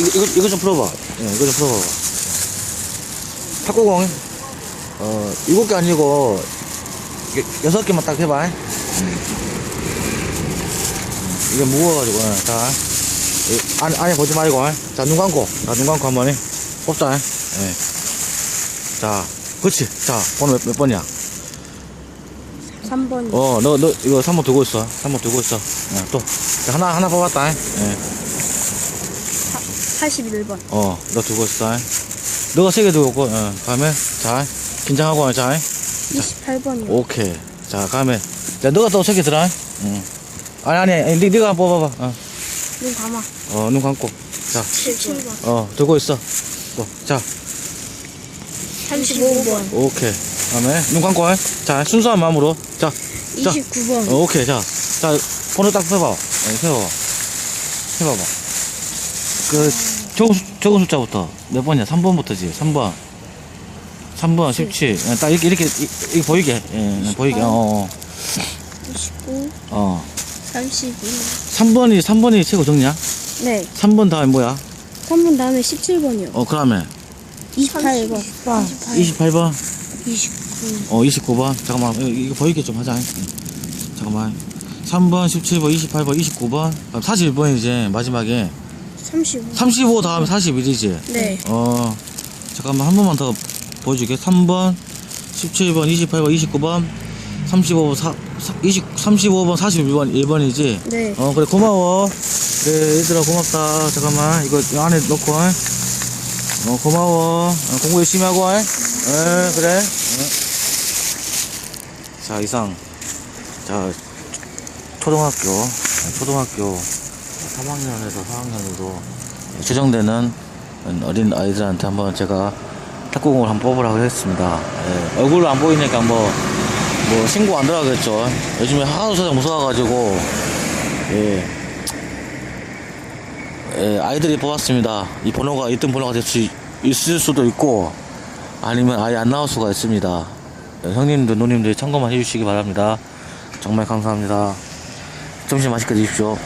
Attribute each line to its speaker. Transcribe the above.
Speaker 1: 이거, 이거, 이거 좀 풀어봐. 예, 이거 좀 풀어봐봐. 탁구공, 어, 일곱 개 아니고, 여- 여섯 개만 딱 해봐. 음. 이게 무거워가지고, 예, 자. 이 안, 안에 보지 말고, 예. 자, 눈 감고, 자, 눈 감고 한 번에 뽑자. 예. 자, 그렇지. 자, 번호 몇, 몇 번이야?
Speaker 2: 3번.
Speaker 1: 어, 너, 너, 이거 3번 들고 있어. 3번 들고 있어. 어, 또. 자, 하나, 하나 뽑았다. 예.
Speaker 2: 81번.
Speaker 1: 어, 너 들고 있어. 너가 세개 들고 있고, 어, 다음에, 자, 긴장하고, 자,
Speaker 2: 28번이요.
Speaker 1: 오케이. 자, 다음에, 자, 너가 또 세개 들어. 응. 아니, 아니, 아니, 니, 네가 뽑아봐. 어,
Speaker 2: 눈 감아.
Speaker 1: 어, 눈 감고. 자,
Speaker 2: 17번.
Speaker 1: 어, 들고 있어. 또, 자,
Speaker 2: 35번.
Speaker 1: 오케이. 다음에, 눈 감고, 해. 자, 순수한 마음으로. 자, 자.
Speaker 2: 29번.
Speaker 1: 어, 오케이. 자, 자, 번호 딱 펴봐. 어, 펴봐. 펴봐봐. 그, 적은, 수- 적은 숫자부터. 몇 번이야? 3번부터지. 3번. 3번, 17. 어, 딱 이렇게, 이렇게, 이- 이렇게 보이게. 예, 예, 보이게. 어, 어,
Speaker 2: 29.
Speaker 1: 어.
Speaker 2: 32.
Speaker 1: 3번이, 3번이 최고 정리야?
Speaker 2: 네.
Speaker 1: 3번 다음에 뭐야?
Speaker 2: 3번 다음에 17번이요.
Speaker 1: 어, 그 다음에
Speaker 2: 28번.
Speaker 1: 28번?
Speaker 2: 29.
Speaker 1: 어, 29번. 잠깐만, 이거, 이거 보이게 좀 하자. 응. 잠깐만. 3번, 17번, 28번, 29번. 41번이지, 마지막에.
Speaker 2: 35.
Speaker 1: 35 다음에 41이지.
Speaker 2: 네.
Speaker 1: 어, 잠깐만, 한 번만 더 보여줄게. 3번, 17번, 28번, 29번, 35번, 4, 20, 35번, 41번, 1번이지.
Speaker 2: 네.
Speaker 1: 어, 그래, 고마워. 그래, 얘들아, 고맙다. 잠깐만, 이거 이 안에 넣고, 어, 어, 고마워. 어, 공부 열심히 하고, 어, 그래. 어. 자, 이상. 자, 초등학교, 어, 초등학교 3학년에서 4학년으로 조정되는 어린 아이들한테 한번 제가 탁구공을 한번 뽑으라고 했습니다. 예, 얼굴로 안 보이니까 뭐, 뭐, 신고 안 들어가겠죠. 요즘에 하도 세상 무서워가지고, 예. 예, 아이들이 뽑았습니다. 이 번호가 1등 번호가 될 수 있을 수도 있고 아니면 아예 안 나올 수가 있습니다. 예, 형님들, 누님들 참고만 해주시기 바랍니다. 정말 감사합니다. 점심 맛있게 드십시오.